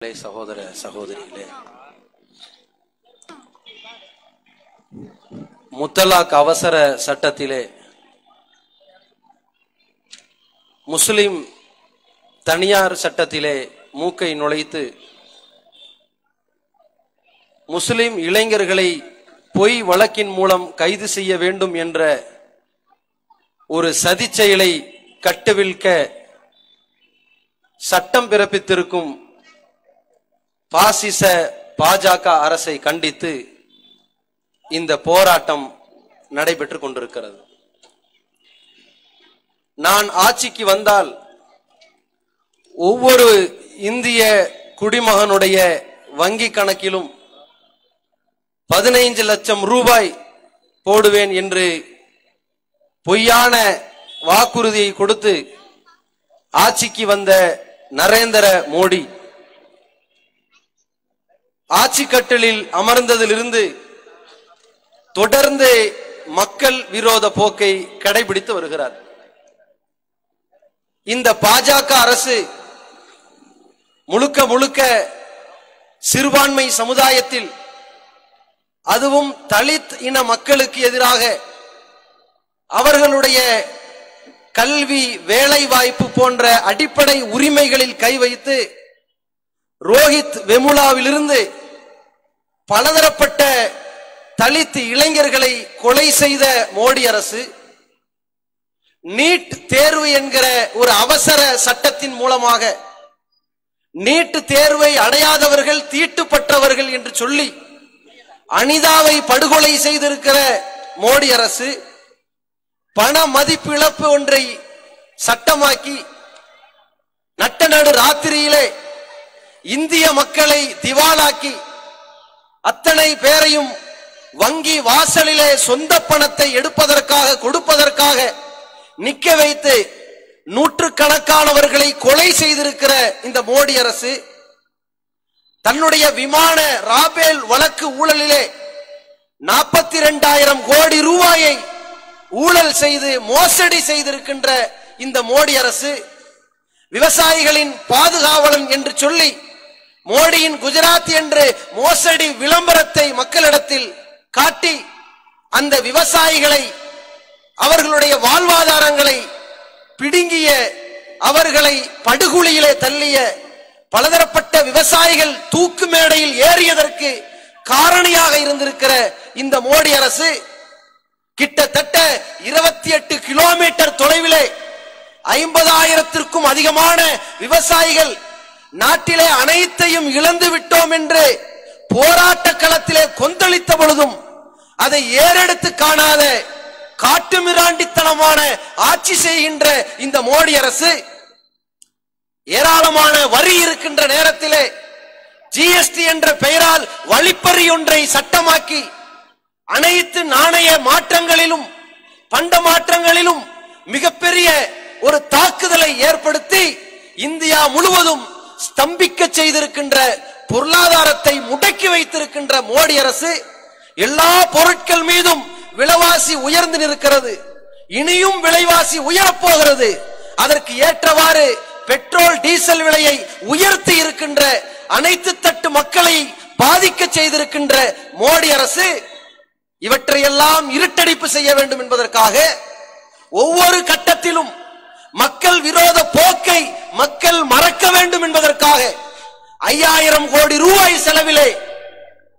சகோதர சகோதரிகளே முத்தலாக் அவசர சட்டத்திலே முஸ்லிம் தனியார் சட்டத்திலே மூக்கை நுழைத்து முஸ்லிம் இளைஞர்களை பொய் வழக்கின் மூலம் கைது செய்ய வேண்டும் என்ற ஒரு சதி செயலை கட்டுவிழ்க்க சட்டம் பிறப்பித்திருக்கும் பாசிச பாஜக அரசை கண்டித்து இந்த போராட்டம் நடைபெற்று கொண்டிருக்கிறது. நான் ஆட்சிக்கு வந்தால் ஒவ்வொரு இந்திய குடிமகனுடைய வங்கி கணக்கிலும் பதினைந்து லட்சம் ரூபாய் போடுவேன் என்று பொய்யான வாக்குறுதியை கொடுத்து ஆட்சிக்கு வந்த நரேந்திர மோடி ஆட்சி கட்டலில் அமர்ந்ததிலிருந்து தொடர்ந்து மக்கள் விரோத போக்கை கடைபிடித்து வருகிறார். இந்த பாஜக அரசு முழுக்க முழுக்க சிறுபான்மை சமுதாயத்தில் அதுவும் தலித் இன மக்களுக்கு எதிராக அவர்களுடைய கல்வி வேலை வாய்ப்பு போன்ற அடிப்படை உரிமைகளில் கை வைத்து ரோஹித் வெமுலாவிலிருந்து பலதரப்பட்ட தலித் இளைஞர்களை கொலை செய்த மோடி அரசு நீட் தேர்வு என்கிற ஒரு அவசர சட்டத்தின் மூலமாக நீட் தேர்வை அடையாதவர்கள் தீட்டுப்பட்டவர்கள் என்று சொல்லி அனிதாவை படுகொலை செய்திருக்கிற மோடி அரசு பண மதிப்பிழப்பு ஒன்றை சட்டமாக்கி நட்ட நாடு ராத்திரியிலே இந்திய மக்களை திவாலாக்கி அத்தனை பேரையும் வங்கி வாசலிலே சொந்த பணத்தை எடுப்பதற்காக கொடுப்பதற்காக நிக்க வைத்து நூற்றுக்கணக்கானவர்களை கொலை செய்திருக்கிற இந்த மோடி அரசு தன்னுடைய விமான ராபேல் வழக்கு ஊழலிலே நாற்பத்தி இரண்டாயிரம் கோடி ரூபாயை ஊழல் செய்து மோசடி செய்திருக்கின்ற இந்த மோடி அரசு விவசாயிகளின் பாதுகாவலன் என்று சொல்லி மோடியின் குஜராத் என்று மோசடி விளம்பரத்தை மக்களிடத்தில் காட்டி அந்த விவசாயிகளை அவர்களுடைய வாழ்வாதாரங்களை பிடுங்கிய அவர்களை படுகொலியிலே தள்ளிய பலதரப்பட்ட விவசாயிகள் தூக்கு மேடையில் ஏறியதற்கு காரணியாக இருந்திருக்கிற இந்த மோடி அரசு கிட்டத்தட்ட இருபத்தி எட்டு கிலோமீட்டர் தொலைவிலே ஐம்பதாயிரத்திற்கும் அதிகமான விவசாயிகள் நாட்டிலே அனைத்தையும் இழந்து விட்டோம் என்று போராட்ட களத்திலே கொந்தளித்த பொழுதும் அதை ஏறெடுத்து காணாத காட்டுமிராண்டித்தனமான ஆட்சி செய்கின்ற இந்த மோடி அரசு ஏராளமான வரி இருக்கின்ற நேரத்திலே ஜிஎஸ்டி என்ற பெயரால் வழிப்பறி ஒன்றை சட்டமாக்கி அனைத்து நாணய மாற்றங்களிலும் பண்ட மாற்றங்களிலும் மிகப்பெரிய ஒரு தாக்குதலை ஏற்படுத்தி இந்தியா முழுவதும் ஸ்தம்பிக்க செய்திருக்கின்ற பொருளாதாரத்தை முடக்கி வைத்திருக்கின்ற மோடி அரசு எல்லா பொருட்கள் மீதும் விலைவாசி உயர்ந்து நிற்கிறது. இனியும் விலைவாசி உயரப்போகிறது. அதற்கு ஏற்றவாறு பெட்ரோல் டீசல் விலையை உயர்த்தி இருக்கின்ற அனைத்து தட்டு மக்களை பாதிக்க செய்திருக்கின்ற மோடி அரசு இவற்றையெல்லாம் இருட்டடிப்பு செய்ய வேண்டும் என்பதற்காக ஒவ்வொரு கட்டத்திலும் மக்கள் விரோத போக்கை மக்கள் மறக்க வேண்டும் என்பதற்காக ஐயாயிரம் கோடி ரூபாய் செலவிலே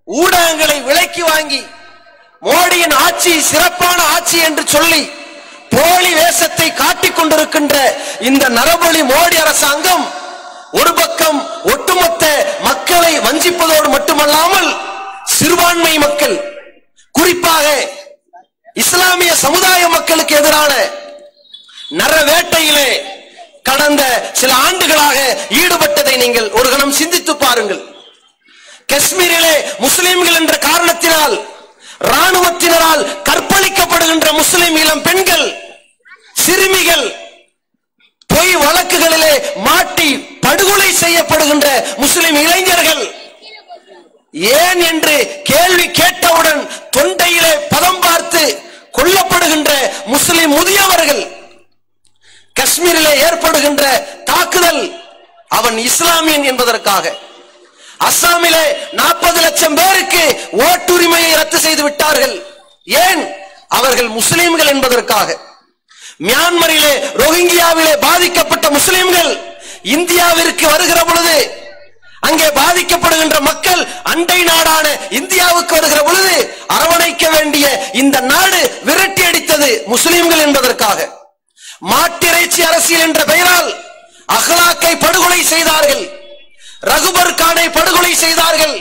ஊடகங்களை விலைக்கு வாங்கி மோடியின் ஆட்சி சிறப்பான ஆட்சி என்று சொல்லி போலி வேஷத்தை காட்டிக் கொண்டிருக்கின்ற இந்த நரபலி மோடி அரசாங்கம் ஒரு பக்கம் ஒட்டுமொத்த மக்களை வஞ்சிப்பதோடு மட்டுமல்லாமல் சிறுபான்மை மக்கள் குறிப்பாக இஸ்லாமிய சமுதாய மக்களுக்கு எதிரான நரவேட்டையிலே கடந்த சில ஆண்டுகளாக ஈடுபட்டதை நீங்கள் ஒரு கணம் சிந்தித்து பாருங்கள். காஷ்மீரிலே முஸ்லிம்கள் என்ற காரணத்தினால் ராணுவத்தினரால் கற்பழிக்கப்படுகின்ற முஸ்லிம் இளம் பெண்கள் சிறுமிகள் பொய் வழக்குகளிலே மாட்டி படுகொலை செய்யப்படுகின்ற முஸ்லிம் இளைஞர்கள். ஏன் என்று கேள்வி கேட்டவுடன் தொண்டையிலே பதம் பார்த்து கொல்லப்படுகின்ற முஸ்லிம் முதியவர்கள். காஷ்மீரிலே ஏற்படுகின்ற தாக்குதல் அவன் இஸ்லாமியன் என்பதற்காக. அஸ்ஸாமிலே நாற்பது லட்சம் பேருக்கு ஓட்டுரிமையை ரத்து செய்து விட்டார்கள். ஏன்? அவர்கள் முஸ்லிம்கள் என்பதற்காக. மியான்மரிலே ரோஹிங்கியாவிலே பாதிக்கப்பட்ட முஸ்லிம்கள் இந்தியாவிற்கு வருகிற பொழுது அங்கே பாதிக்கப்படுகின்ற மக்கள் அண்டை நாடான இந்தியாவுக்கு வருகிற பொழுது அரவணைக்க வேண்டிய இந்த நாடு விரட்டி அடித்தது முஸ்லிம்கள் என்பதற்காக. மாட்டிறைச்சி அரசியல் என்ற பெயரால் அஹ்லாக்கை படுகொலை செய்தார்கள். ரகுபர் கானை படுகொலை செய்தார்கள்.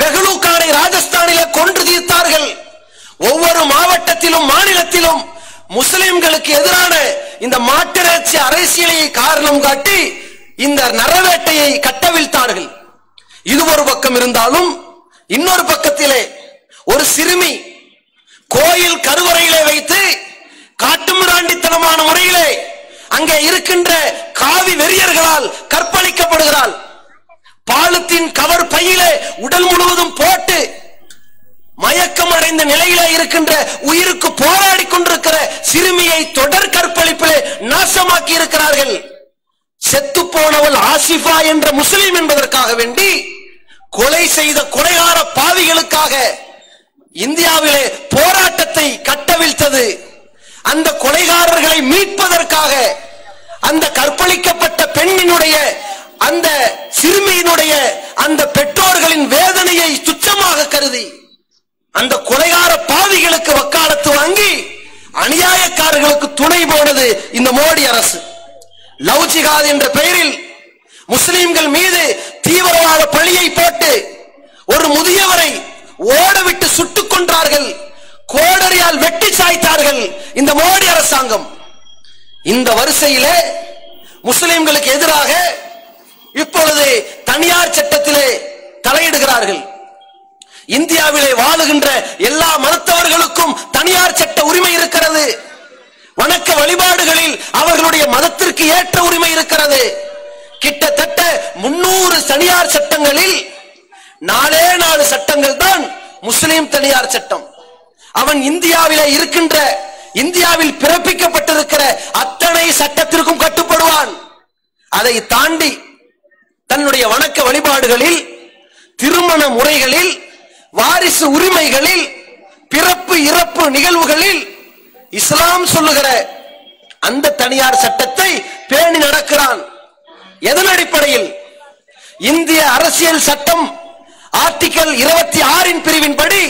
பெஹ்லு கானை ராஜஸ்தானில கொன்று தீர்த்தார்கள். ஒவ்வொரு மாவட்டத்திலும் மாநிலத்திலும் முஸ்லிம்களுக்கு எதிரான இந்த மாட்டிறைச்சி அரசியலை காரணம் காட்டி இந்த நரவேட்டையை கட்டவிழ்த்தார்கள். இது ஒரு பக்கம் இருந்தாலும் இன்னொரு பக்கத்திலே ஒரு சிறுமி கோயில் கருவறையிலே வைத்து காட்டுமிராண்டித்தனமான முறையிலே அங்கே இருக்கின்ற காவி வெறியர்களால் கற்பழிக்கப்படுகிறாள். பாலத்தின் கவர் பையிலே உடல் முழுவதும் போட்டு மயக்கம் அடைந்த நிலையில இருக்கின்ற உயிருக்கு போராடி கொண்டிருக்கிற சிறுமியை தொடர் கற்பழிப்பிலே நாசமாக்கி இருக்கிறார்கள். செத்து போனவள் ஆசிஃபா என்ற முஸ்லிம் என்பதற்காக வேண்டி கொலை செய்த கொலைகார பாவிகளுக்காக இந்தியாவிலே போராட்டத்தை கட்டவிழ்த்தது. அந்த கொலைகாரர்களை மீட்பதற்காக அந்த கற்பழிக்கப்பட்ட பெண்ணினுடைய அந்த சிறுமியினுடைய அந்த பெற்றோர்களின் வேதனையை துச்சமாக கருதி அந்த கொலைகார பாவிகளுக்கு வக்காலத்து வாங்கி அநியாயக்காரர்களுக்கு துணை போனது இந்த மோடி அரசு. லவ் ஜிகாத் என்ற பெயரில் முஸ்லிம்கள் மீது தீவிரவாத பழியை போட்டு ஒரு முதியவரை ஓடவிட்டு சுட்டுக் கொன்றார்கள். கோடரியால் வெட்டி சாய்த்தார்கள் இந்த மோடி அரசாங்கம். இந்த வரிசையிலே முஸ்லிம்களுக்கு எதிராக இப்பொழுது தனியார் சட்டத்திலே தலையிடுகிறார்கள். இந்தியாவிலே வாழுகின்ற எல்லா மதத்தவர்களுக்கும் தனியார் சட்ட உரிமை இருக்கிறது. வணக்க வழிபாடுகளில் அவர்களுடைய மதத்திற்கு ஏற்ற உரிமை இருக்கிறது. கிட்டத்தட்ட முன்னூறு தனியார் சட்டங்களில் நாலே நாலு சட்டங்கள் தான் முஸ்லிம் தனியார் சட்டம். அவன் இந்தியாவில இருக்கின்ற இந்தியாவில் பிறப்பிக்கப்பட்டிருக்கிற அத்தனை சட்டத்திற்கும் கட்டுப்படுவான். அதை தாண்டி தன்னுடைய வணக்க வழிபாடுகளில் திருமண முறைகளில் வாரிசு உரிமைகளில் பிறப்பு இறப்பு நிகழ்வுகளில் இஸ்லாம் சொல்லுகிற அந்த தனியார் சட்டத்தை பேணி நடக்கிறான். எதன் அடிப்படையில்? இந்திய அரசியல் சட்டம் ஆர்டிகல் இருபத்தி ஆறின் பிரிவின்படி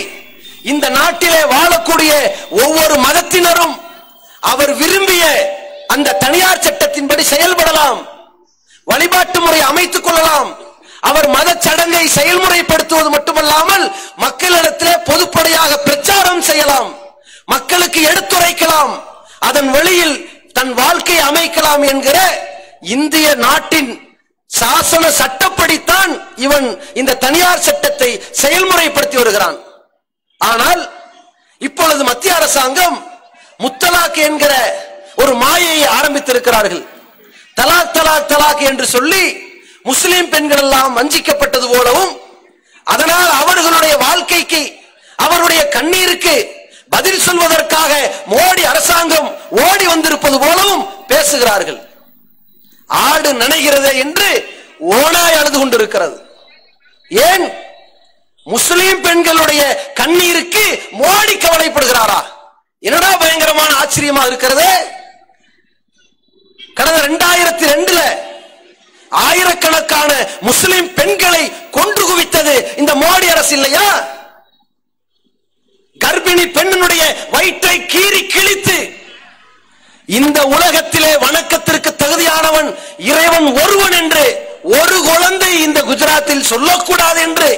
இந்த நாட்டிலே வாழக்கூடிய ஒவ்வொரு மதத்தினரும் அவர் விரும்பிய அந்த தனியார் சட்டத்தின்படி செயல்படலாம் வழிபாட்டு முறை அமைத்துக் கொள்ளலாம். அவர் மத சடங்கை செயல்முறைப்படுத்துவது மட்டுமல்லாமல் மக்களிடத்திலே பொதுப்படையாக பிரச்சாரம் செய்யலாம் மக்களுக்கு எடுத்துரைக்கலாம் அதன் வழியில் தன் வாழ்க்கையை அமைக்கலாம் என்கிற இந்திய நாட்டின் சாசன சட்டப்படித்தான் இவன் இந்த தனியார் சட்டத்தை செயல்முறைப்படுத்தி வருகிறான். ஆனால் இப்பொழுது மத்திய அரசாங்கம் முத்தலாக் என்கிற ஒரு மாயையை ஆரம்பித்திருக்கிறார்கள். தலாக் தலாக் தலாக் என்று சொல்லி முஸ்லிம் பெண்கள் எல்லாம் வஞ்சிக்கப்பட்டது போலவும் அதனால் அவர்களுடைய வாழ்க்கைக்கு அவருடைய கண்ணீருக்கு பதில் சொல்வதற்காக மோடி அரசாங்கம் ஓடி வந்திருப்பது போலவும் பேசுகிறார்கள். ஆடு நனைகிறதே என்று ஓனாய் அழுது கொண்டிருக்கிறது. ஏன்? முஸ்லிம் பெண்களுடைய கண்ணீருக்கு மோடி கவலைப்படுகிறாரா? என்னடா பயங்கரமான ஆச்சரியமா இருக்கிறது? கடந்த ரெண்டாயிரத்தி ரெண்டுல ஆயிரக்கணக்கான முஸ்லிம் பெண்களை கொன்று குவித்தது இந்த மோடி அரசு இல்லையா? கர்ப்பிணி பெண்ணினுடைய வயிற்றை கீறி கிழித்து இந்த உலகத்திலே வணக்கத்திற்கு தகுதியானவன் இறைவன் ஒருவன் என்று ஒரு குழந்தை இந்த குஜராத்தில் சொல்லக்கூடாது என்று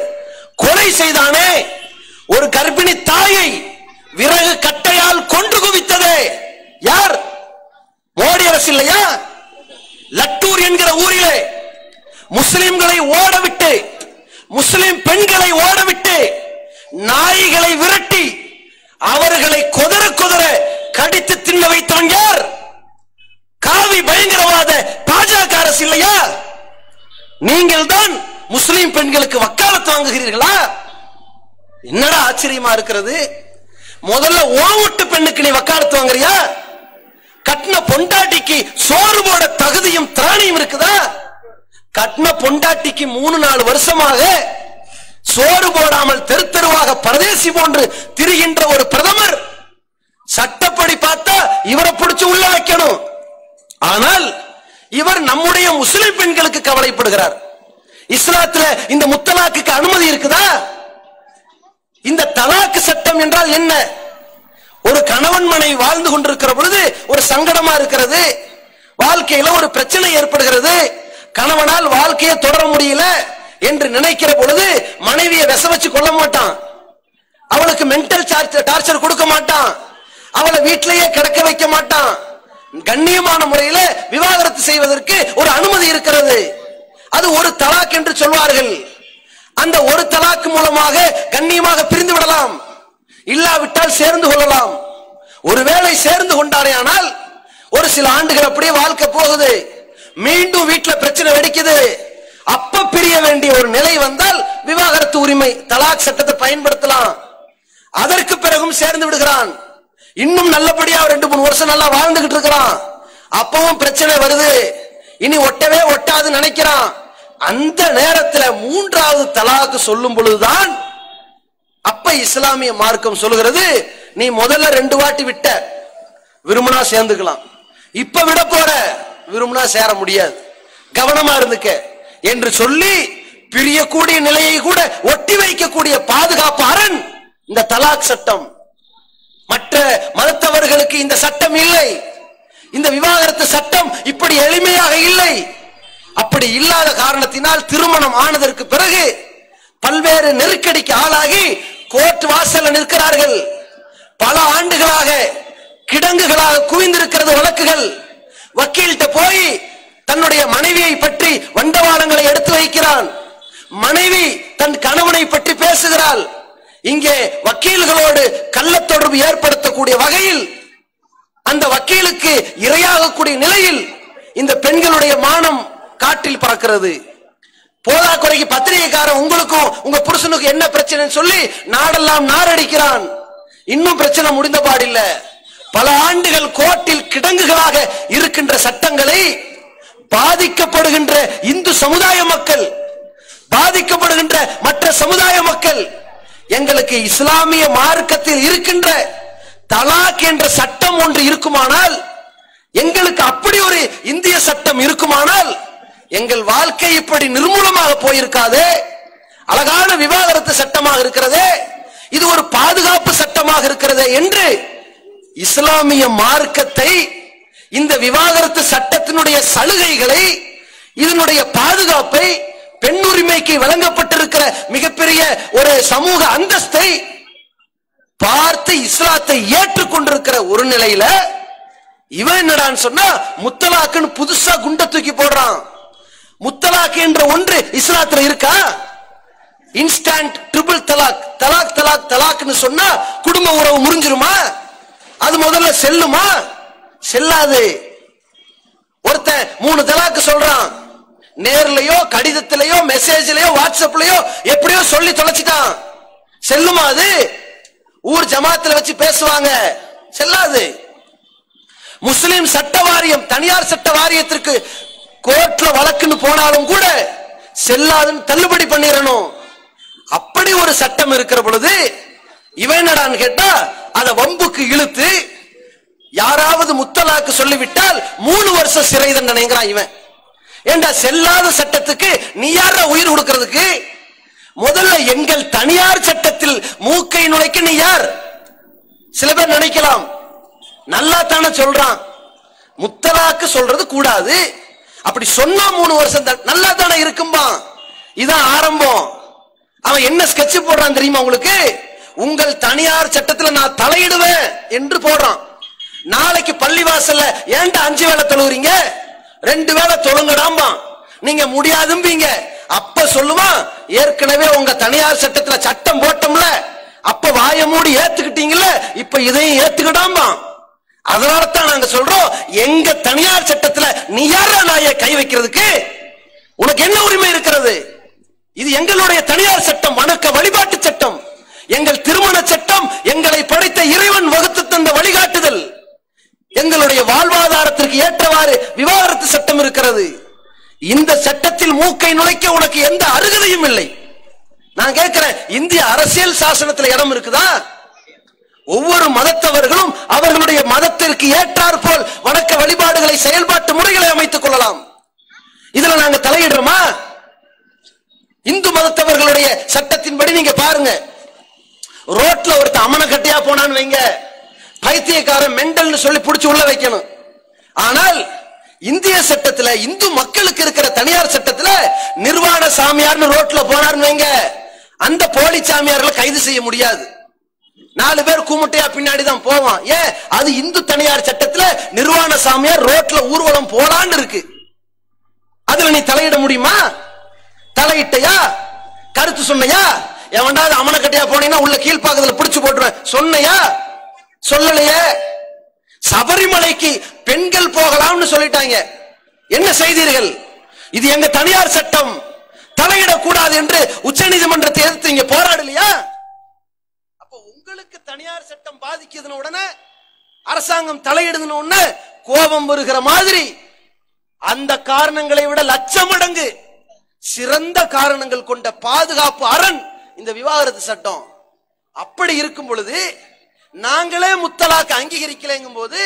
கொலை செய்தானே? ஒரு கர்ப்பிணி தாயை விறகு கட்டையால் கொன்று குவித்ததே. யார்? மோடி அரசு இல்லையா? லட்டூர் என்கிற ஊரிலே முஸ்லிம்களை ஓடவிட்டு முஸ்லிம் பெண்களை ஓடவிட்டு நாய்களை விரட்டி அவர்களை கொதற கொதற கடித்து தின்ன வைத்தான் யார்? காவி பயங்கரவாத பாஜக அரசு இல்லையா? நீங்கள் தான் முஸ்லிம் பெண்களுக்கு வக்காலத்து வாங்குகிறீர்களா? என்னடா ஆச்சரியமா இருக்கிறது? முதல்ல ஓவட்டு பெண்ணுக்கு நீ வக்காலத்து வாங்குறியா? கட்டின பொண்டாட்டிக்கு சோறு போட தகுதியும் திராணியும் இருக்குதா? கட்ன பொண்டாட்டிக்கு மூணு நாலு வருஷமாக சோறு போடாமல் தெரு தெருவாக பரதேசி போன்று திரிகின்ற ஒரு பிரதமர். சட்டப்படி பார்த்தா இவரை பிடிச்சு உள்ள வைக்கணும். ஆனால் இவர் நம்முடைய முஸ்லிம் பெண்களுக்கு கவலைப்படுகிறார். இஸ்லாத்துல இந்த முத்தலாக்குக்கு அனுமதி இருக்குதா? இந்த தலாக்கு சட்டம் என்றால் என்ன? ஒரு கணவன் மனைவி வாழ்ந்து கொண்டிருக்கிற பொழுது ஒரு சங்கடமா இருக்கிறது வாழ்க்கையில ஒரு பிரச்சனை ஏற்படுகிறது கணவனால் வாழ்க்கையை தொடர முடியல என்று நினைக்கிற பொழுது மனைவியை விச வச்சு கொள்ள மாட்டான். அவளுக்கு மென்டல் டார்ச்சர் கொடுக்க மாட்டான். அவளை வீட்டிலேயே கிடக்க வைக்க மாட்டான். கண்ணியமான முறையில விவாகரத்து செய்வதற்கு ஒரு அனுமதி இருக்கிறது. அது ஒரு தலாக் என்று சொல்வார்கள். அந்த ஒரு தலாக் மூலமாக கண்ணியமாக பிரிந்து விடலாம். இல்லாவிட்டால் சேர்ந்து கொள்ளலாம். ஒருவேளை சேர்ந்து கொண்டாரே ஆனால் ஒரு சில ஆண்டுகள் அப்படியே வாழ்க்கை போகுது. மீண்டும் வீட்டுல பிரச்சனை வெடிக்குது. அப்ப பிரிய வேண்டிய ஒரு நிலை வந்தால் விவாகரத்து உரிமை தலாக் சட்டத்தை பயன்படுத்தலாம். அதற்கு பிறகும் சேர்ந்து விடுகிறான். இன்னும் நல்லபடியா ரெண்டு மூணு வருஷம் நல்லா வாழ்ந்துகிட்டு இருக்கிறான். அப்பவும் பிரச்சனை வருது. இனி ஒட்டவே ஒட்டாது நினைக்கிறான். அந்த நேரத்தில் மூன்றாவது தலாக்கு சொல்லும் பொழுதுதான் அப்ப இஸ்லாமிய மார்க்கம் சொல்லுகிறது நீ முதல்ல ரெண்டு வாட்டி விட்ட விரும்பினா சேர்ந்துக்கலாம். இப்ப விட போற விரும்பினா சேர முடியாது. கவனமா இருந்துக்க என்று சொல்லி பிரியக்கூடிய நிலையை கூட ஒட்டி வைக்கக்கூடிய பாதுகாப்பு அரண் இந்த தலாக் சட்டம். மற்ற மதத்தவர்களுக்கு இந்த சட்டம் இல்லை. இந்த விவாகரத்து சட்டம் இப்படி எளிமையாக இல்லை. அப்படி இல்லாத காரணத்தினால் திருமணம் ஆனதற்கு பிறகு பல்வேறு நெருக்கடிக்கு ஆளாகி கோர்ட் வாசல்ல நிற்கிறார்கள். பல ஆண்டுகளாக கிடங்குகளாக குவிந்திருக்கிறது வழக்குகள். வக்கீல்கிட்ட போய் தன்னுடைய மனைவியை பற்றி வண்டவாளங்களை எடுத்து வைக்கிறான். மனைவி தன் கணவனை பற்றி பேசுகிறாள். இங்கே வக்கீல்களோடு கள்ள தொடர்பு ஏற்படுத்தக்கூடிய வகையில் அந்த வக்கீலுக்கு இரையாகக்கூடிய நிலையில் இந்த பெண்களுடைய மானம் காற்றில் பறக்கிறது. போதா குறைக்கு பத்திரிகைக்காரன் உங்களுக்கும் உங்க புருஷனுக்கு என்ன பிரச்சனைன்னு சொல்லி நாடெல்லாம் நாரடிக்கிறான். இன்னும் பிரச்சனை முடிந்த பாடில்ல பல ஆண்டுகள் கோர்ட்டில் கிடங்குகளாக இருக்கின்ற சட்டங்களை பாதிக்கப்படுகின்ற இந்து சமுதாய மக்கள் பாதிக்கப்படுகின்ற மற்ற சமுதாய மக்கள் எங்களுக்கு இஸ்லாமிய மார்க்கத்தில் இருக்கின்ற தலாக் என்ற சட்டம் ஒன்று இருக்குமானால் எங்களுக்கு அப்படி ஒரு இந்திய சட்டம் இருக்குமானால் எங்கள் வாழ்க்கை இப்படி நிர்மூலமாக போயிருக்காது? அழகான விவாகரத்து சட்டமாக இருக்கிறதே? இது ஒரு பாதுகாப்பு சட்டமாக இருக்கிறதே என்று இஸ்லாமிய மார்க்கத்தை இந்த விவாகரத்து சட்டத்தினுடைய சலுகைகளை இதனுடைய பாதுகாப்பை பெண் உரிமைக்கு வழங்கப்பட்டிருக்கிற மிகப்பெரிய ஒரு சமூக அந்தஸ்தை பார்த்து இஸ்லாத்தை ஏற்றுக்கொண்டிருக்கிற ஒரு நிலையில இவன் என்னடான்னு சொன்னா முத்தலாக்குன்னு புதுசா குண்ட தூக்கி போடுறான். முத்தலாக் என்ற ஒன்று இஸ்லாத்துல இருக்கா? இன்ஸ்டன்ட் ட்ரிபிள் தலாக் தலாக் தலாக் தலாக்னு சொன்னா குடும்ப உறவு முறிஞ்சிருமா? அது முதல்ல செல்லுமா? செல்லாது. ஒருத்தன் மூணு தலாக்கு சொல்றான். நேர்லயோ கடிதத்திலயோ மெசேஜ்லயோ வாட்ஸ்அப்லயோ எப்படியோ சொல்லி தொலைச்சிட்டான். செல்லுமா அது? ஊர் ஜமாத்துல வச்சு பேசுவாங்க. செல்லாது. முஸ்லிம் சட்ட வாரியம் தனியார் சட்ட வாரியத்திற்கு கோர்ட்ல வழக்குன்னு போனாலும் கூட செல்லாதுன்னு தள்ளுபடி பண்ணிடணும் அப்படி ஒரு சட்டம் இருக்கிற பொழுது இவன் என்னடான்னு கேட்டா அதை வம்புக்கு இழுத்து யாராவது முத்தலாக்கு சொல்லிவிட்டால் மூணு வருஷம் சிறை தண்டனைங்கிறான் இவன். ஏண்டா செல்லாத சட்டத்துக்கு நீ யார உயிர் கொடுக்கிறதுக்கு? முதல்ல எங்கள் தனியார் சட்டத்தில் மூக்கை நுழைக்க நீ யார்? சில பேர் நினைக்கலாம். நல்லா தானே சொல்றான். முத்தலாக்கு சொல்றது கூடாது. அப்படி சொன்னா மூணு வருஷம் நல்லா தானே இருக்கும்பா. இதான் ஆரம்பம். அவன் என்ன ஸ்கெட்ச் போடுறான் தெரியுமா உங்களுக்கு? உங்கள் தனியார் சட்டத்துல நான் தலையிடுவேன் என்று போடுறான். நாளைக்கு பள்ளிவாசல்ல ஏன்டா அஞ்சு வேளை தொழுகிறீங்க ரெண்டு வேளை தொழுங்கடாமா நீங்க முடியாதும்பீங்க. அப்ப சொல்லுவான் ஏற்கனவே உங்க தனியார் சட்டத்துல சட்டம் போட்டோம்ல. அப்ப வாய மூடி ஏத்துக்கிட்டீங்கல்ல இப்ப இதையும் ஏத்துக்கிடாமா அதனால தான் நாங்க சொல்றோம் எங்க தனியார் சட்டத்துல நீ யார நாய கை வைக்கிறதுக்கு? உனக்கு என்ன உரிமை இருக்கிறது? இது எங்களுடைய தனியார் சட்டம் வணக்க வழிபாட்டு சட்டம். எங்கள் திருமண சட்டம் எங்களை படைத்த இறைவன் வகுத்து தந்த வழிகாட்டுதல். எங்களுடைய வாழ்வாதாரத்திற்கு ஏற்றவாறு விவாகரத்து சட்டம் இருக்கிறது. இந்த சட்டத்தில் மூக்கை நுழைக்க உனக்கு எந்த அருகதையும் இல்லை. நான் கேட்கிறேன் இந்திய அரசியல் சாசனத்தில் இடம் இருக்குதா? ஒவ்வொரு மதத்தவர்களும் அவர்களுடைய மதத்திற்கு ஏற்றார் போல் வணக்க வழிபாடுகளை செயல்பாட்டு முறைகளை அமைத்துக் கொள்ளலாம். இதுல நாங்க தலையிடுறோமா? இந்து மதத்தவர்களுடைய சட்டத்தின்படி நீங்க பாருங்க. ரோட்ல ஒருத்தன் அமன கட்டியா போனான்னு வைங்க. பைத்தியக்காரன் மெண்டல்னு சொல்லி பிடிச்சி உள்ள வைக்கணும். ஆனால் இந்திய சட்டத்துல இந்து மக்களுக்கு இருக்கிற தனியார் சட்டத்துல நிர்வாண சாமியார்னு ரோட்ல போனார்னு வைங்க. அந்த போலி சாமியார்களை கைது செய்ய முடியாது. நாலு பேர் கூமுட்டையா பின்னாடி தான் போவான். ஏன்? அது இந்து தனியார் சட்டத்துல நிர்வாண சாமியார் ரோட்ல ஊர்வலம் போலான்னு இருக்கு. அதுல நீ தலையிட முடியுமா? தலையிட்டையா? கருத்து சொன்னையா? எவன்டாவது அமனக்கட்டையா போனீங்கன்னா உள்ள கீழ்பாக்கத்துல பிடிச்சு போட்டுருவேன். சொன்னையா? சொல்லலையே. சபரிமலைக்கு பெண்கள் போகலாம்னு சொல்லிட்டாங்க. என்ன செய்தீர்கள்? இது எங்க தனியார் சட்டம். தலையிடக்கூடாது என்று உச்சநீதிமன்றத்தை எதிர்த்து இங்க போராடலையா? உங்களுக்கு தனியார் சட்டம் பாதிக்குதுன உடனே அரசாங்கம் தலையிடுதுன உடனே கோபம் வருகிற மாதிரி அந்த காரணங்களை விட லட்சம் மடங்கு சிறந்த காரணங்கள் கொண்ட பாதுகாப்பு அரண் இந்த விவாகரத்து சட்டம். அப்படி இருக்கும் பொழுது நாங்களே முத்தலாக்கு அங்கீகரிக்கலைங்கும் போது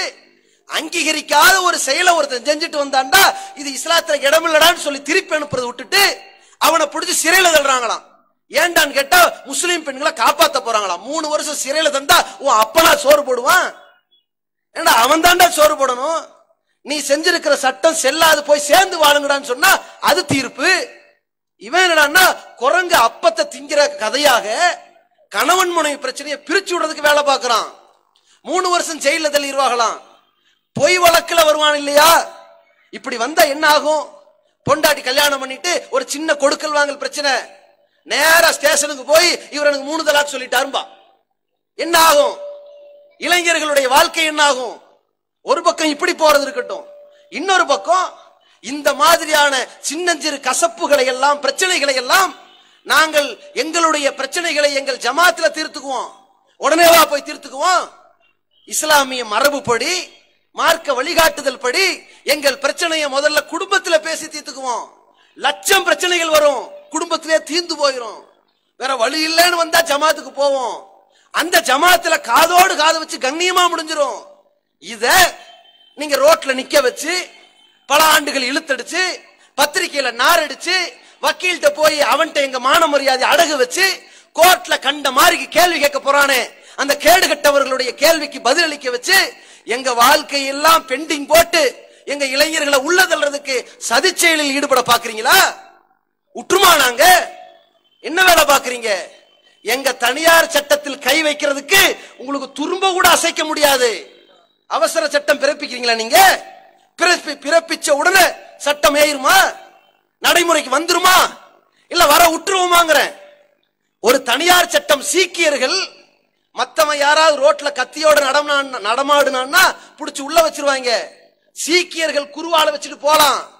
அங்கீகரிக்காத ஒரு செயலை ஒருத்தன் செஞ்சுட்டு வந்தாண்டா இது இஸ்லாத்துல இடமில்லடான்னு சொல்லி திருப்பி அனுப்புறதை விட்டுட்டு அவனை பிடிச்சி சிறையில் தள்ளுறாங்களாம். ஏன்டான்னு கேட்டா முஸ்லீம் பெண்களை காப்பாத்த போறாங்களா மூணு வருஷம் சிறையில தந்தா உன் அப்பனா சோறு போடுவான்? ஏண்டா அவன் தாண்டா சோறு போடணும்? நீ செஞ்சிருக்கிற சட்டம் செல்லாது போய் சேர்ந்து வாழுங்கடான்னு சொன்னா அது தீர்ப்பு. இவன் என்னடான்னா குரங்கு அப்பத்தை திங்கிற கதையாக கணவன் மனைவி பிரச்சனையை பிரிச்சு விடுறதுக்கு வேலை பார்க்கறான். மூணு வருஷம் ஜெயில தள்ளிடுவாங்களாம். பொய் வழக்குல வருவான் இல்லையா? இப்படி வந்தா என்ன ஆகும்? பொண்டாட்டி கல்யாணம் பண்ணிட்டு ஒரு சின்ன கொடுக்கல் வாங்கல் பிரச்சனை. நேர ஸ்டேஷனுக்கு போய் இவர் எனக்கு மூணு தலாக் சொல்லிட்டாரும்பா. என்ன ஆகும் இளைஞர்களுடைய வாழ்க்கை என்ன ஆகும் ஒரு பக்கம் இப்படி போறது இருக்கட்டும். இன்னொரு பக்கம் இந்த மாதிரியான சின்னஞ்சிறு கசப்புகளை எல்லாம் பிரச்சனைகளை எல்லாம் நாங்கள் எங்களுடைய பிரச்சனைகளை எங்கள் ஜமாத்துல தீர்த்துக்குவோம். உடனேவா போய் தீர்த்துக்குவோம். இஸ்லாமிய மரபுப்படி மார்க்க வழிகாட்டுதல் படி எங்கள் பிரச்சனையை முதல்ல குடும்பத்துல பேசி தீர்த்துக்குவோம். லட்சம் பிரச்சனைகள் வரும். குடும்பத்திலே தீர்ந்து போயிரும். வேற வழி இல்லைன்னு வந்தா ஜமாத்துக்கு போவோம். அந்த ஜமாத்துல காதோடு காதை வச்சு கண்ணியமா முடிஞ்சிடும் இத நீங்க ரோட்ல நிக்க வச்சு பல ஆண்டுகள் இழுத்தடிச்சு பத்திரிக்கையில நாரடிச்சு வக்கீல்கிட்ட போய் அவன்கிட்ட எங்க மான மரியாதை அடகு வச்சு கோர்ட்ல கண்ட மாதிரி கேள்வி கேட்க போறானே. அந்த கேடு கட்டவர்களுடைய கேள்விக்கு பதிலளிக்க வச்சு எங்க வாழ்க்கையெல்லாம் பெண்டிங் போட்டு எங்க இளைஞர்களை உள்ள தள்ளுறதுக்கு ஈடுபட பாக்குறீங்களா? உற்றுமா நாங்க? என்ன வேலை பாக்குறீங்க எங்க தனியார் சட்டத்தில் கை வைக்கிறதுக்கு உங்களுக்கு துரும்ப கூட அசைக்க முடியாது. அவசர சட்டம் பிறப்பிக்கிறீங்களா நீங்க? பிறப்பிச்ச உடனே சட்டம் ஏறுமா? நடைமுறைக்கு வந்துருமா? இல்ல வர உற்றுவோமாங்கிறேன். ஒரு தனியார் சட்டம் சீக்கியர்கள் மத்தவன் யாராவது ரோட்ல கத்தியோட நடமா நடமாடுனான்னா புடிச்சு உள்ள வச்சிருவாங்க. சீக்கியர்கள் குருவால வச்சுட்டு போலாம்.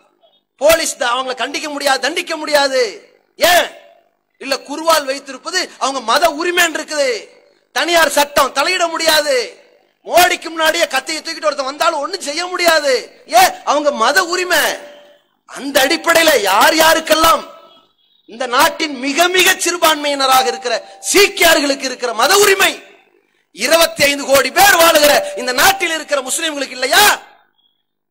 போலீஸ் அவங்களை கண்டிக்க முடியாது தண்டிக்க முடியாது. ஏன்? இல்ல குருவால் வைத்திருப்பது அவங்க மத உரிமைன்னு இருக்குது. தனியார் சட்டம் தலையிட முடியாது. மோடிக்கு முன்னாடியே கத்தையை தூக்கிட்டு ஒருத்தன் வந்தாலும் ஒண்ணும் செய்ய முடியாது. ஏன்? அவங்க மத உரிமை. அந்த அடிப்படையில யார் யாருக்கெல்லாம் இந்த நாட்டின் மிக மிக சிறுபான்மையினராக இருக்கிற சீக்கியார்களுக்கு இருக்கிற மத உரிமை இருபத்தி ஐந்து கோடி பேர் வாழுகிற இந்த நாட்டில் இருக்கிற முஸ்லிம்களுக்கு இல்லையா?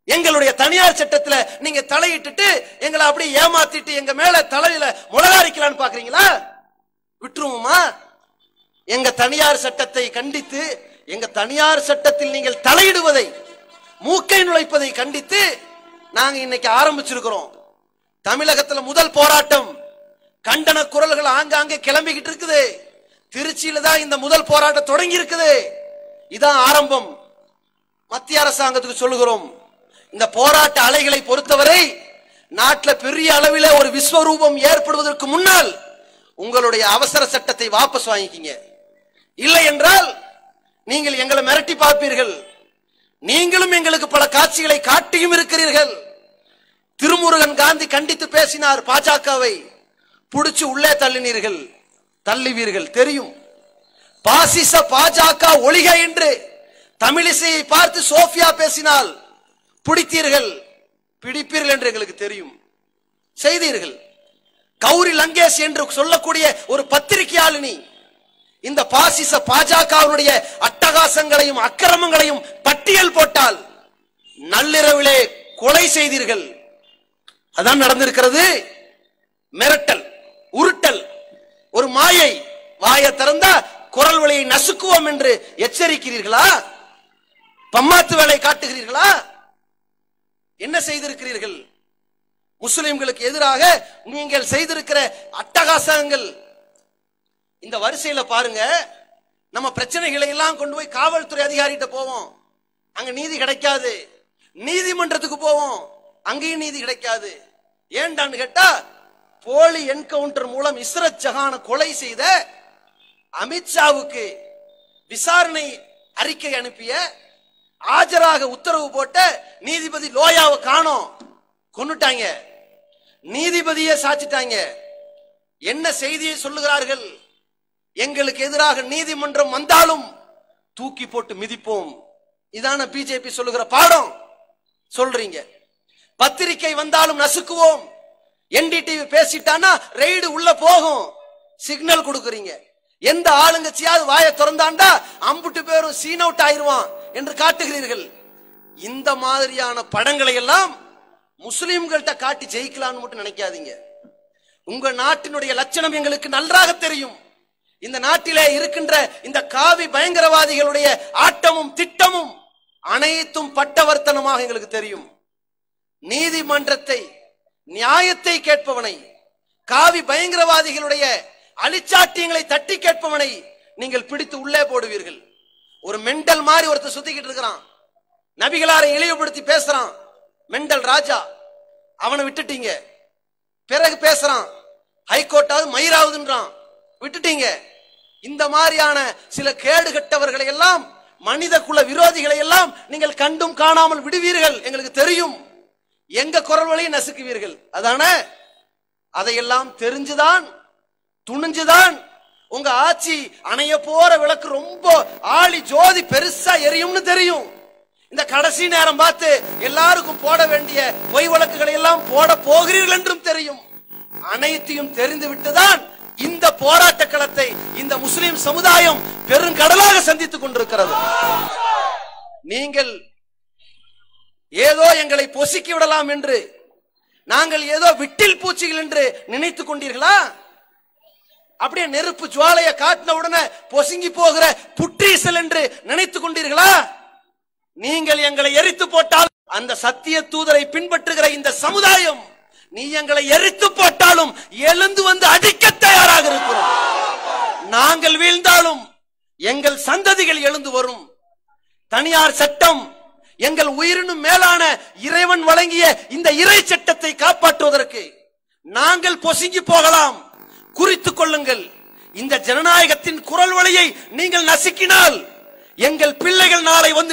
எங்களுடைய தனியார் சட்டத்துல நீங்க தலையிட்டு எங்களை அப்படியே ஏமாத்திட்டு எங்க மேல தலையில முளகாரிக்கலான்னு பாக்குறீங்களா? விட்டுருவோமா? எங்க தனியார் சட்டத்தை கண்டித்து எங்க தனியார் சட்டத்தில் நீங்கள் தலையிடுவதை மூக்கை நுழைப்பதை கண்டித்து நாங்க இன்னைக்கு ஆரம்பிச்சிருக்கிறோம். தமிழகத்துல முதல் போராட்டம். கண்டன குரல்கள் ஆங்காங்கே கிளம்பிக்கிட்டு இருக்குது. திருச்சியில தான் இந்த முதல் போராட்டம் தொடங்கி இருக்குது இதான் ஆரம்பம். மத்திய அரசாங்கத்துக்கு சொல்லுகிறோம். இந்த போராட்ட அலைகளை பொறுத்தவரை நாட்டில் பெரிய அளவில் ஒரு விஸ்வரூபம் ஏற்படுவதற்கு முன்னால் உங்களுடைய அவசர சட்டத்தை வாபஸ் வாங்கிக்கிங்க. இல்லை என்றால் நீங்கள் எங்களை மிரட்டி பார்ப்பீர்கள். நீங்களும் எங்களுக்கு பல காட்சிகளை காட்டியும் இருக்கிறீர்கள். திருமுருகன் காந்தி கண்டித்து பேசினார் பாஜகவை. புடிச்சு உள்ளே தள்ளினீர்கள். தள்ளுவீர்கள் தெரியும். பாசிச பாஜக ஒளிக என்று தமிழிசையை பார்த்து சோஃபியா பேசினால் பிடித்தீர்கள் பிடிப்பீர்கள் என்று எங்களுக்கு தெரியும். செய்தீர்கள். கௌரி லங்கேஷ் என்று சொல்லக்கூடிய ஒரு பத்திரிகையாளினி இந்த பாசிச பாஜகவினுடைய அட்டகாசங்களையும் அக்கிரமங்களையும் பட்டியல் போட்டால் நள்ளிரவிலே கொலை செய்தீர்கள். அதான் நடந்திருக்கிறது. மிரட்டல் உருட்டல். ஒரு மாயை வாயை திறந்தா குரல் வழியை நசுக்குவோம் என்று எச்சரிக்கிறீர்களா? பம்மாத்து வேலை காட்டுகிறீர்களா? என்ன செய்திருக்கிறீர்கள்? முஸ்லிம்களுக்கு எதிராக நீங்கள் செய்திருக்கிற அட்டகாசங்கள். இந்த வரிசையில பாருங்க. நம்ம பிரச்சனைகளை எல்லாம் கொண்டு போய் காவல்துறை அதிகாரிகிட்ட போவோம். அங்க நீதி கிடைக்காது. நீதிமன்றத்துக்கு போவோம். அங்கேயும் நீதி கிடைக்காது. ஏன்டான்னு கேட்டா போலி என்கவுண்டர் மூலம் இஸ்ரத் ஜஹான கொலை செய்த அமித்ஷாவுக்கு விசாரணை அறிக்கை அனுப்பிய ஆஜராக உத்தரவு போட்ட நீதிபதி லோயாவை காணோம். கொன்னுட்டாங்க. நீதிபதியை சாச்சிட்டாங்க. என்ன செய்தியை சொல்லுகிறார்கள்? எங்களுக்கு எதிராக நீதிமன்றம் வந்தாலும் தூக்கி போட்டு மிதிப்போம். இதான பிஜேபி சொல்லுகிற பாடம். சொல்றீங்க. பத்திரிகை வந்தாலும் நசுக்குவோம். என்டிடிவி பேசிட்டானா ரெய்டு உள்ள போகும். சிக்னல் கொடுக்குறீங்க. எந்த ஆளுங்கச்சியாவது வாயை திறந்தாண்டா அம்புட்டு பேரும் சீன் அவுட் ஆயிருவான். என்று காட்டுகிறீர்கள். இந்த மாதிரியான படங்களை எல்லாம் முஸ்லிம்கள்ட்ட காட்டி ஜெயிக்கலாம்னு மட்டும் நினைக்காதீங்க. உங்க நாட்டினுடைய லட்சணம் எங்களுக்கு நன்றாக தெரியும். இந்த நாட்டிலே இருக்கின்ற இந்த காவி பயங்கரவாதிகளுடைய ஆட்டமும் திட்டமும் அனைத்தும் பட்டவர்த்தனமாக எங்களுக்கு தெரியும். நீதிமன்றத்தை நியாயத்தை கேட்பவனை காவி பயங்கரவாதிகளுடைய அழிச்சாட்டியங்களை தட்டி கேட்பவனை நீங்கள் பிடித்து உள்ளே போடுவீர்கள். ஒரு மெண்டல் மாதிரி ஒருத்தர் சுத்திக்கிட்டு இருக்கிறான். நபிகளாரை இழிவுபடுத்தி பேசுறான். மெண்டல் ராஜா. அவனை விட்டுட்டீங்க. பிறகு பேசுறான். ஹைகோர்ட்டாவது மயிராவதுன்றான். விட்டுட்டீங்க. இந்த மாதிரியான சில கேடு கெட்டவர்களை எல்லாம் மனித குல விரோதிகளை எல்லாம் நீங்கள் கண்டும் காணாமல் விடுவீர்கள். எங்களுக்கு தெரியும். எங்க குரல் வழியை நசுக்குவீர்கள். அதான? அதையெல்லாம் தெரிஞ்சுதான் துணிஞ்சுதான் உங்க ஆட்சி அணைய போற விளக்கு ரொம்ப ஆளி ஜோதி பெருசா எரியும்னு தெரியும். இந்த கடைசி நேரம் பார்த்து எல்லாருக்கும் போட வேண்டிய பொய் வழக்குகளை எல்லாம் போட போகிறீர்கள் என்றும் தெரியும். அனைத்தையும் தெரிந்து விட்டுதான் இந்த போராட்ட களத்தை இந்த முஸ்லிம் சமுதாயம் பெருங்கடலாக சந்தித்துக் கொண்டிருக்கிறது. நீங்கள் ஏதோ எங்களை பொசுக்கி விடலாம் என்று நாங்கள் ஏதோ விட்டில் பூச்சிகள் என்று நினைத்துக் கொண்டீர்களா? அப்படியே நெருப்பு ஜுவாலைய காட்டின உடனே பொசுங்கி போகிற புற்றீசல் என்று நினைத்துக் கொண்டீர்களா? நீங்கள் எங்களை எரித்து போட்டால் அந்த சத்திய தூதரை பின்பற்றுகிற இந்த சமுதாயம் நீ எங்களை எரித்து போட்டாலும் எழுந்து வந்து அடிக்க தயாராக இருக்கிறோம். நாங்கள் வீழ்ந்தாலும் எங்கள் சந்ததிகள் எழுந்து வரும். தனியார் சட்டம் எங்கள் உயிரினும் மேலான இறைவன் வழங்கிய இந்த இறை சட்டத்தை காப்பாற்றுவதற்கு நாங்கள் பொசுங்கி போகலாம். குறித்துக் கொள்ளுங்கள். இந்த ஜனநாயகத்தின் குரல் வழியை நீங்கள் நசுக்கினால் எங்கள் பிள்ளைகள் நாளை வந்து